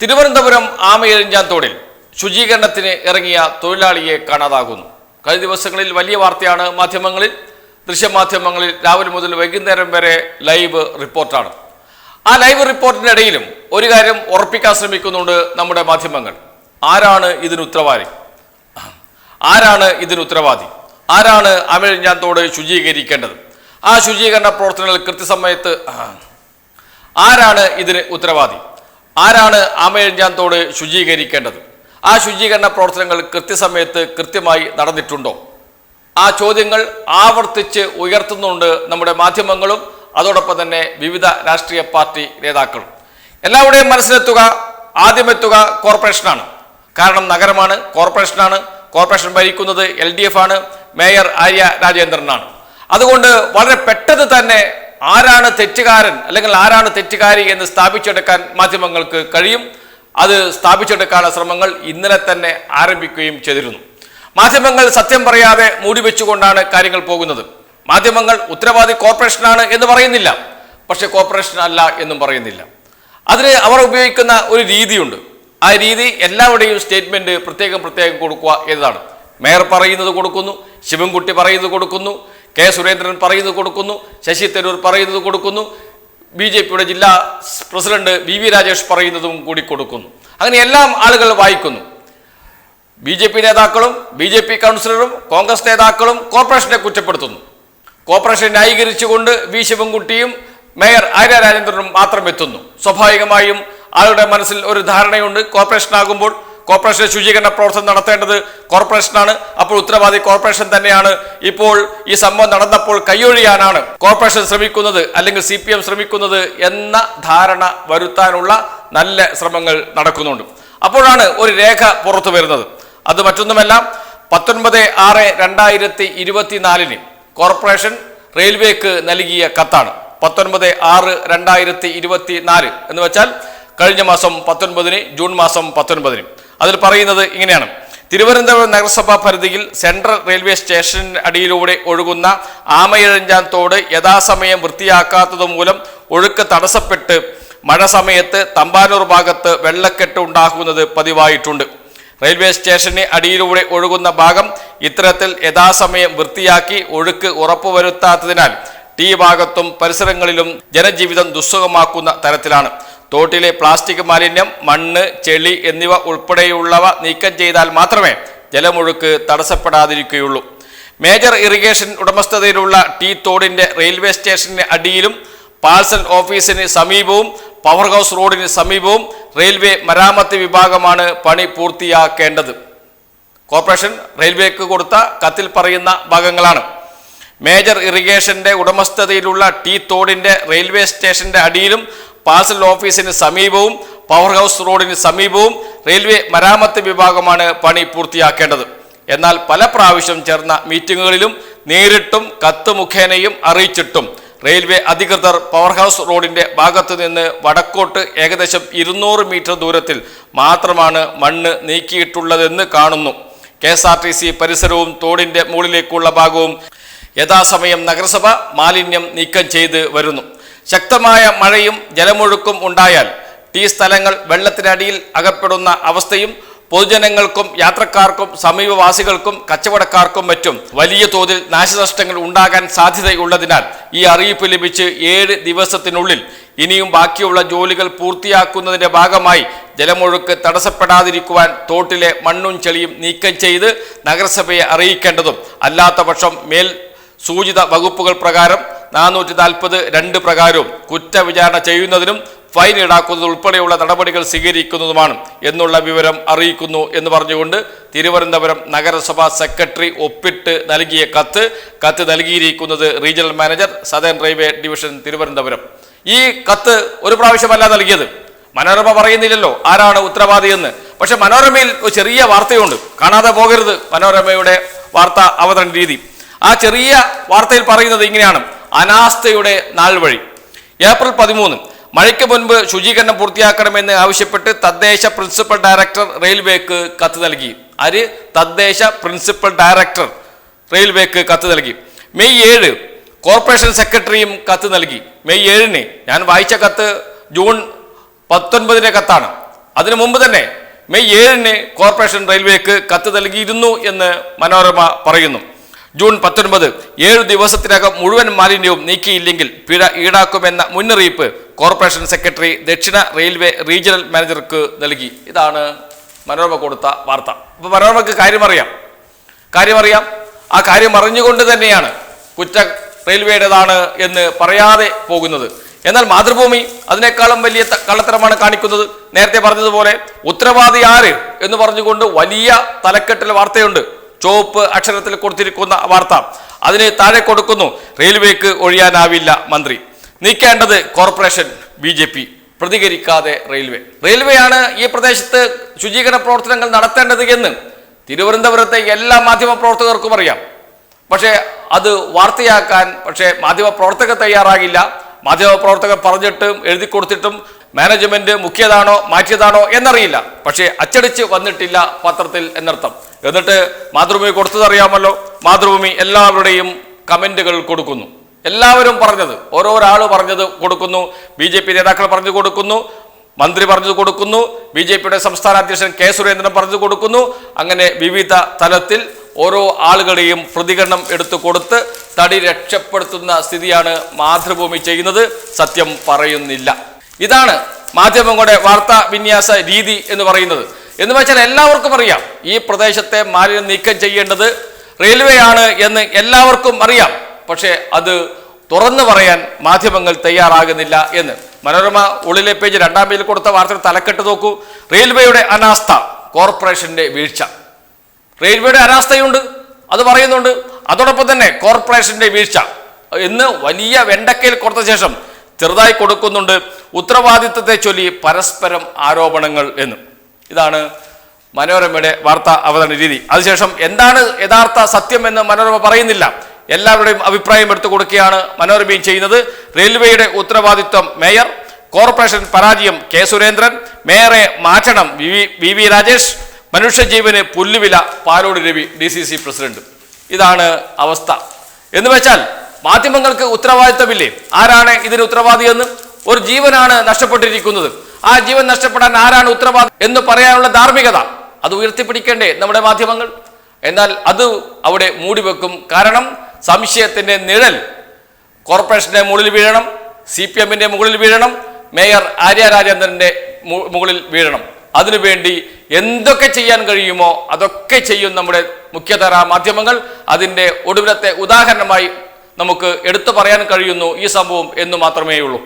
തിരുവനന്തപുരം ആമയെഴിഞ്ചാത്തോടിൽ ശുചീകരണത്തിന് ഇറങ്ങിയ തൊഴിലാളിയെ കാണാതാകുന്നു. കഴിഞ്ഞ ദിവസങ്ങളിൽ വലിയ വാർത്തയാണ് മാധ്യമങ്ങളിൽ. ദൃശ്യമാധ്യമങ്ങളിൽ രാവിലെ മുതൽ വൈകുന്നേരം വരെ ലൈവ് റിപ്പോർട്ടാണ്. ആ ലൈവ് റിപ്പോർട്ടിനിടയിലും ഒരു കാര്യം ഉറപ്പിക്കാൻ ശ്രമിക്കുന്നുണ്ട് നമ്മുടെ മാധ്യമങ്ങൾ. ആരാണ് ഇതിന് ഉത്തരവാദി? ആരാണ് ഇതിന് ഉത്തരവാദി? ആരാണ് അമിഴഞ്ഞാത്തോട് ശുചീകരിക്കേണ്ടത്? ആ ശുചീകരണ പ്രവർത്തനങ്ങൾ കൃത്യസമയത്ത് ആരാണ് ഇതിന് ഉത്തരവാദി? ആരാണ് ആമയഞ്ചാന്തോട് ശുചീകരിക്കേണ്ടത്? ആ ശുചീകരണ പ്രവർത്തനങ്ങൾ കൃത്യസമയത്ത് കൃത്യമായി നടന്നിട്ടുണ്ടോ? ആ ചോദ്യങ്ങൾ ആവർത്തിച്ച് ഉയർത്തുന്നുണ്ട് നമ്മുടെ മാധ്യമങ്ങളും അതോടൊപ്പം തന്നെ വിവിധ രാഷ്ട്രീയ പാർട്ടി നേതാക്കളും. എല്ലാവരുടെയും മനസ്സിലെത്തുക ആദ്യമെത്തുക കോർപ്പറേഷനാണ്. കാരണം നഗരമാണ് കോർപ്പറേഷനാണ്. കോർപ്പറേഷൻ ഭരിക്കുന്നത് എൽ ഡി എഫ് ആണ് മേയർ ആര്യ രാജേന്ദ്രനാണ്. അതുകൊണ്ട് വളരെ പെട്ടെന്ന് തന്നെ ആരാണ് തെറ്റുകാരൻ അല്ലെങ്കിൽ ആരാണ് തെറ്റുകാരി എന്ന് സ്ഥാപിച്ചെടുക്കാൻ മാധ്യമങ്ങൾക്ക് കഴിയും. അത് സ്ഥാപിച്ചെടുക്കാനുള്ള ശ്രമങ്ങൾ ഇന്നലെ തന്നെ ആരംഭിക്കുകയും ചെയ്തിരുന്നു. മാധ്യമങ്ങൾ സത്യം പറയാതെ മൂടി വെച്ചുകൊണ്ടാണ് കാര്യങ്ങൾ പോകുന്നത്. മാധ്യമങ്ങൾ ഉത്തരവാദി കോർപ്പറേഷനാണ് എന്ന് പറയുന്നില്ല. പക്ഷെ കോർപ്പറേഷൻ അല്ല എന്നും പറയുന്നില്ല. അതിന് അവർ ഉപയോഗിക്കുന്ന ഒരു രീതിയുണ്ട്. ആ രീതി എല്ലാവരുടെയും സ്റ്റേറ്റ്മെന്റ് പ്രത്യേകം പ്രത്യേകം കൊടുക്കുക എന്നതാണ്. മേയർ പറയുന്നത് കൊടുക്കുന്നു ശിവൻകുട്ടി പറയുന്നത് കൊടുക്കുന്നു കെ സുരേന്ദ്രൻ പറയുന്നത് കൊടുക്കുന്നു ശശി തരൂർ പറയുന്നത് കൊടുക്കുന്നു ബി ജെ പിയുടെ ജില്ലാ പ്രസിഡന്റ് ബി വി രാജേഷ് പറയുന്നതും കൂടി കൊടുക്കുന്നു. അങ്ങനെ എല്ലാം ആളുകൾ വായിക്കുന്നു. ബി ജെ പി നേതാക്കളും ബി ജെ പി കൗൺസിലറും കോൺഗ്രസ് നേതാക്കളും കോർപ്പറേഷനെ കുറ്റപ്പെടുത്തുന്നു. കോർപ്പറേഷൻ ന്യായീകരിച്ചുകൊണ്ട് വി ശിവൻകുട്ടിയും മേയർ ആര്യ രാജേന്ദ്രനും മാത്രം എത്തുന്നു. സ്വാഭാവികമായും ആളുടെ മനസ്സിൽ ഒരു ധാരണയുണ്ട് കോർപ്പറേഷനാകുമ്പോൾ കോർപ്പറേഷൻ ശുചീകരണ പ്രവർത്തനം നടത്തേണ്ടത് കോർപ്പറേഷനാണ്. അപ്പോൾ ഉത്തരവാദി കോർപ്പറേഷൻ തന്നെയാണ്. ഇപ്പോൾ ഈ സംഭവം നടന്നപ്പോൾ കൈയൊഴിയാനാണ് കോർപ്പറേഷൻ ശ്രമിക്കുന്നത് അല്ലെങ്കിൽ സി ശ്രമിക്കുന്നത് എന്ന ധാരണ വരുത്താനുള്ള നല്ല ശ്രമങ്ങൾ നടക്കുന്നുണ്ട്. അപ്പോഴാണ് ഒരു രേഖ പുറത്തു വരുന്നത്. അത് മറ്റൊന്നുമല്ല പത്തൊൻപത് ആറ് രണ്ടായിരത്തി ഇരുപത്തിനാലിന് കോർപ്പറേഷൻ റെയിൽവേക്ക് നൽകിയ കത്താണ്. പത്തൊൻപത് ആറ് രണ്ടായിരത്തി ഇരുപത്തി നാല് എന്ന് വെച്ചാൽ കഴിഞ്ഞ മാസം പത്തൊൻപതിന് ജൂൺ മാസം പത്തൊൻപതിന്. അതിൽ പറയുന്നത് ഇങ്ങനെയാണ്. തിരുവനന്തപുരം നഗരസഭാ പരിധിയിൽ സെൻട്രൽ റെയിൽവേ സ്റ്റേഷൻ അടിയിലൂടെ ഒഴുകുന്ന ആമയിഴഞ്ചാൻ തോട് യഥാസമയം വൃത്തിയാക്കാത്തത് മൂലം ഒഴുക്ക് തടസ്സപ്പെട്ട് മഴ സമയത്ത് തമ്പാനൂർ ഭാഗത്ത് വെള്ളക്കെട്ട് ഉണ്ടാകുന്നത് പതിവായിട്ടുണ്ട്. റെയിൽവേ സ്റ്റേഷന് അടിയിലൂടെ ഒഴുകുന്ന ഭാഗം ഇത്തരത്തിൽ യഥാസമയം വൃത്തിയാക്കി ഒഴുക്ക് ഉറപ്പുവരുത്താത്തതിനാൽ ടി ഭാഗത്തും പരിസരങ്ങളിലും ജനജീവിതം ദുസ്സഹമാക്കുന്ന തരത്തിലാണ്. തോട്ടിലെ പ്ലാസ്റ്റിക് മാലിന്യം മണ്ണ് ചെളി എന്നിവ ഉൾപ്പെടെയുള്ളവ നീക്കം ചെയ്താൽ മാത്രമേ ജലമൊഴുക്ക് തടസ്സപ്പെടാതിരിക്കുകയുള്ളൂ. മേജർ ഇറിഗേഷൻ ഉടമസ്ഥതയിലുള്ള ടി തോടിന്റെ റെയിൽവേ സ്റ്റേഷന് അടിയിലും പാഴ്സൽ ഓഫീസിന് സമീപവും പവർ ഹൗസ് റോഡിന് സമീപവും റെയിൽവേ മരാമത്ത് വിഭാഗമാണ് പണി പൂർത്തിയാക്കേണ്ടത്. കോർപ്പറേഷൻ റെയിൽവേക്ക് കൊടുത്ത കത്തിൽ പറയുന്ന ഭാഗങ്ങളാണ്. മേജർ ഇറിഗേഷന്റെ ഉടമസ്ഥതയിലുള്ള ടി തോടിന്റെ റെയിൽവേ സ്റ്റേഷന്റെ അടിയിലും പാഴ്സൽ ഓഫീസിന് സമീപവും പവർ ഹൗസ് റോഡിന് സമീപവും റെയിൽവേ മരാമത്ത് വിഭാഗമാണ് പണി പൂർത്തിയാക്കേണ്ടത്. എന്നാൽ പല പ്രാവശ്യം ചേർന്ന മീറ്റിങ്ങുകളിലും നേരിട്ടും കത്ത് മുഖേനയും അറിയിച്ചിട്ടും റെയിൽവേ അധികൃതർ പവർ ഹൗസ് റോഡിന്റെ ഭാഗത്തു നിന്ന് വടക്കോട്ട് ഏകദേശം ഇരുന്നൂറ് മീറ്റർ ദൂരത്തിൽ മാത്രമാണ് മണ്ണ് നീക്കിയിട്ടുള്ളതെന്ന് കാണുന്നു. K S R T C പരിസരവും തോടിന്റെ മുകളിലേക്കുള്ള ഭാഗവും യഥാസമയം നഗരസഭ മാലിന്യം നീക്കം ചെയ്ത് വരുന്നു. ശക്തമായ മഴയും ജലമൊഴുക്കും ഉണ്ടായാൽ ഈ സ്ഥലങ്ങൾ വെള്ളത്തിനടിയിൽ അകപ്പെടുന്ന അവസ്ഥയും പൊതുജനങ്ങൾക്കും യാത്രക്കാർക്കും സമീപവാസികൾക്കും കച്ചവടക്കാർക്കും മറ്റും വലിയ തോതിൽ നാശനഷ്ടങ്ങൾ ഉണ്ടാകാൻ സാധ്യതയുള്ളതിനാൽ ഈ അറിയിപ്പ് ലഭിച്ച് ഏഴ് ദിവസത്തിനുള്ളിൽ ഇനിയും ബാക്കിയുള്ള ജോലികൾ പൂർത്തിയാക്കുന്നതിന്റെ ഭാഗമായി ജലമൊഴുക്ക് തടസ്സപ്പെടാതിരിക്കുവാൻ തോട്ടിലെ മണ്ണും ചെളിയും നീക്കം ചെയ്ത് നഗരസഭയെ അറിയിക്കേണ്ടതും അല്ലാത്തപക്ഷം മേൽ സൂചിത വകുപ്പുകൾ പ്രകാരം നാനൂറ്റി നാൽപ്പത് രണ്ട് പ്രകാരവും കുറ്റവിചാരണ ചെയ്യുന്നതിനും ഫൈൻ ഈടാക്കുന്നത് ഉൾപ്പെടെയുള്ള നടപടികൾ സ്വീകരിക്കുന്നതുമാണ് എന്നുള്ള വിവരം അറിയിക്കുന്നു എന്ന് പറഞ്ഞുകൊണ്ട് തിരുവനന്തപുരം നഗരസഭാ സെക്രട്ടറി ഒപ്പിട്ട് നൽകിയ കത്ത് കത്ത് നൽകിയിരിക്കുന്നത് regional manager southern railway division Thiruvananthapuram. ഈ കത്ത് ഒരു പ്രാവശ്യമല്ല നൽകിയത്. മനോരമ പറയുന്നില്ലല്ലോ ആരാണ് ഉത്തരവാദി എന്ന് പക്ഷെ മനോരമയിൽ ഒരു ചെറിയ വാർത്തയുണ്ട്. കാണാതെ പോകരുത് മനോരമയുടെ വാർത്ത അവതരണ രീതി. ആ ചെറിയ വാർത്തയിൽ പറയുന്നത് ഇങ്ങനെയാണ്. അനാസ്ഥയുടെ നാൾ വഴി ഏപ്രിൽ പതിമൂന്ന്. മഴയ്ക്ക് മുൻപ് ശുചീകരണം പൂർത്തിയാക്കണമെന്ന് ആവശ്യപ്പെട്ട് തദ്ദേശ പ്രിൻസിപ്പൽ ഡയറക്ടർ റെയിൽവേക്ക് കത്ത് നൽകി. ആര്? തദ്ദേശ പ്രിൻസിപ്പൽ ഡയറക്ടർ റെയിൽവേക്ക് കത്ത് നൽകി. മെയ് ഏഴ്. കോർപ്പറേഷൻ സെക്രട്ടറിയും കത്ത് നൽകി. മെയ് ഏഴിന്. ഞാൻ വായിച്ച കത്ത് ജൂൺ പത്തൊൻപതിന്റെ കത്താണ്. അതിനു മുമ്പ് തന്നെ മെയ് ഏഴിന് കോർപ്പറേഷൻ റെയിൽവേക്ക് കത്ത് നൽകിയിരുന്നു എന്ന് മനോരമ പറയുന്നു. ജൂൺ പത്തൊൻപത് ഏഴു ദിവസത്തിനകം മുഴുവൻ മാലിന്യവും നീക്കിയില്ലെങ്കിൽ പിഴ ഈടാക്കുമെന്ന മുന്നറിയിപ്പ് കോർപ്പറേഷൻ സെക്രട്ടറി ദക്ഷിണ റെയിൽവേ റീജിയണൽ മാനേജർക്ക് നൽകി. ഇതാണ് മനോരമ കൊടുത്ത വാർത്ത. അപ്പൊ മനോരമക്ക് കാര്യമറിയാം കാര്യമറിയാം ആ കാര്യം അറിഞ്ഞുകൊണ്ട് തന്നെയാണ് കുറ്റ റെയിൽവേയുടേതാണ് എന്ന് പറയാതെ പോകുന്നത്. എന്നാൽ മാതൃഭൂമി അതിനേക്കാളും വലിയ കള്ളത്തരമാണ് കാണിക്കുന്നത്. നേരത്തെ പറഞ്ഞതുപോലെ ഉത്തരവാദി ആര് എന്ന് പറഞ്ഞുകൊണ്ട് വലിയ തലക്കെട്ടിൽ വാർത്തയുണ്ട്. ചുവപ്പ് അക്ഷരത്തിൽ കൊടുത്തിരിക്കുന്ന വാർത്ത. അതിന് താഴെ കൊടുക്കുന്നു. റെയിൽവേക്ക് ഒഴിയാനാവില്ല മന്ത്രി. നീക്കേണ്ടത് കോർപ്പറേഷൻ ബി ജെ പി. പ്രതികരിക്കാതെ റെയിൽവേ. റെയിൽവേയാണ് ഈ പ്രദേശത്ത് ശുചീകരണ പ്രവർത്തനങ്ങൾ നടത്തേണ്ടത് എന്ന്. തിരുവനന്തപുരത്തെ എല്ലാ മാധ്യമ പ്രവർത്തകർക്കും അറിയാം. പക്ഷേ അത് വാർത്തയാക്കാൻ പക്ഷേ മാധ്യമ പ്രവർത്തകർ തയ്യാറാകില്ല. മാധ്യമ പ്രവർത്തകർ പറഞ്ഞിട്ടും എഴുതി കൊടുത്തിട്ടും മാനേജ്മെന്റ് മുഖ്യതാണോ മാറ്റിയതാണോ എന്നറിയില്ല. പക്ഷേ അച്ചടിച്ച് വന്നിട്ടില്ല പത്രത്തിൽ എന്നർത്ഥം. എന്നിട്ട് മാതൃഭൂമി കൊടുത്തതറിയാമല്ലോ മാതൃഭൂമി എല്ലാവരുടെയും കമന്റുകൾ കൊടുക്കുന്നു. എല്ലാവരും പറഞ്ഞത് ഓരോരാൾ പറഞ്ഞത് കൊടുക്കുന്നു. ബി ജെ പി നേതാക്കൾ പറഞ്ഞു കൊടുക്കുന്നു. മന്ത്രി പറഞ്ഞു കൊടുക്കുന്നു. ബി ജെ പിയുടെ സംസ്ഥാന അധ്യക്ഷൻ കെ സുരേന്ദ്രൻ പറഞ്ഞു കൊടുക്കുന്നു. അങ്ങനെ വിവിധ തലത്തിൽ ഓരോ ആളുകളുടെയും പ്രതികരണം എടുത്തു കൊടുത്ത് തടി രക്ഷപ്പെടുത്തുന്ന സ്ഥിതിയാണ് മാതൃഭൂമി ചെയ്യുന്നത്. സത്യം പറയുന്നില്ല. ഇതാണ് മാധ്യമങ്ങളുടെ വാർത്താ വിന്യാസ രീതി എന്ന് പറയുന്നത്. എന്ന് വെച്ചാൽ എല്ലാവർക്കും അറിയാം ഈ പ്രദേശത്തെ മാലിന്യം നീക്കം ചെയ്യേണ്ടത് റെയിൽവേ ആണ് എന്ന് എല്ലാവർക്കും അറിയാം. പക്ഷേ അത് തുറന്നു പറയാൻ മാധ്യമങ്ങൾ തയ്യാറാകുന്നില്ല എന്ന്. മനോരമ ഉള്ളിലെ പേജ് രണ്ടാം പേജിൽ കൊടുത്ത വാർത്തയുടെ തലക്കെട്ട് നോക്കൂ. റെയിൽവേയുടെ അനാസ്ഥ കോർപ്പറേഷന്റെ വീഴ്ച. റെയിൽവേയുടെ അനാസ്ഥയുണ്ട് അത് പറയുന്നുണ്ട്. അതോടൊപ്പം തന്നെ കോർപ്പറേഷന്റെ വീഴ്ച. എന്ന് വലിയ വെണ്ടക്കയിൽ കൊടുത്ത ശേഷം ചെറുതായി കൊടുക്കുന്നുണ്ട്. ഉത്തരവാദിത്തത്തെ ചൊല്ലി പരസ്പരം ആരോപണങ്ങൾ എന്ന്. ഇതാണ് മനോരമയുടെ വാർത്ത അവതരണ രീതി. അതിനുശേഷം എന്താണ് യഥാർത്ഥ സത്യം എന്ന് മനോരമ പറയുന്നില്ല. എല്ലാവരുടെയും അഭിപ്രായം എടുത്തു കൊടുക്കുകയാണ് മനോരമയും ചെയ്യുന്നത്. റെയിൽവേയുടെ ഉത്തരവാദിത്വം മേയർ കോർപ്പറേഷൻ പരാജയം കെ സുരേന്ദ്രൻ മേയറെ മാറ്റണം വി വി രാജേഷ് മനുഷ്യജീവന് പുല്ലുവില Palode Ravi D C C president. ഇതാണ് അവസ്ഥ. എന്ന് വെച്ചാൽ മാധ്യമങ്ങൾക്ക് ഉത്തരവാദിത്തമില്ലേ? ആരാണ് ഇതിന് ഉത്തരവാദിയെന്ന്? ഒരു ജീവനാണ് നഷ്ടപ്പെട്ടിരിക്കുന്നത്. ആ ജീവൻ നഷ്ടപ്പെടാൻ ആരാണ് ഉത്തരവാദി എന്ന് പറയാനുള്ള ധാർമ്മികത അത് ഉയർത്തിപ്പിടിക്കേണ്ടേ നമ്മുടെ മാധ്യമങ്ങൾ? എന്നാൽ അത് അവിടെ മൂടിവെക്കും. കാരണം സംശയത്തിന്റെ നിഴൽ കോർപ്പറേഷന്റെ മുകളിൽ വീഴണം സി പി എമ്മിന്റെ മുകളിൽ വീഴണം മേയർ ആര്യ രാജേന്ദ്രന്റെ മുകളിൽ വീഴണം. അതിനുവേണ്ടി എന്തൊക്കെ ചെയ്യാൻ കഴിയുമോ അതൊക്കെ ചെയ്യും നമ്മുടെ മുഖ്യധാര മാധ്യമങ്ങൾ. അതിന്റെ ഒടുവിലത്തെ ഉദാഹരണമായി നമുക്ക് എടുത്തു പറയാൻ കഴിയുന്നു ഈ സംഭവം എന്ന് മാത്രമേ ഉള്ളൂ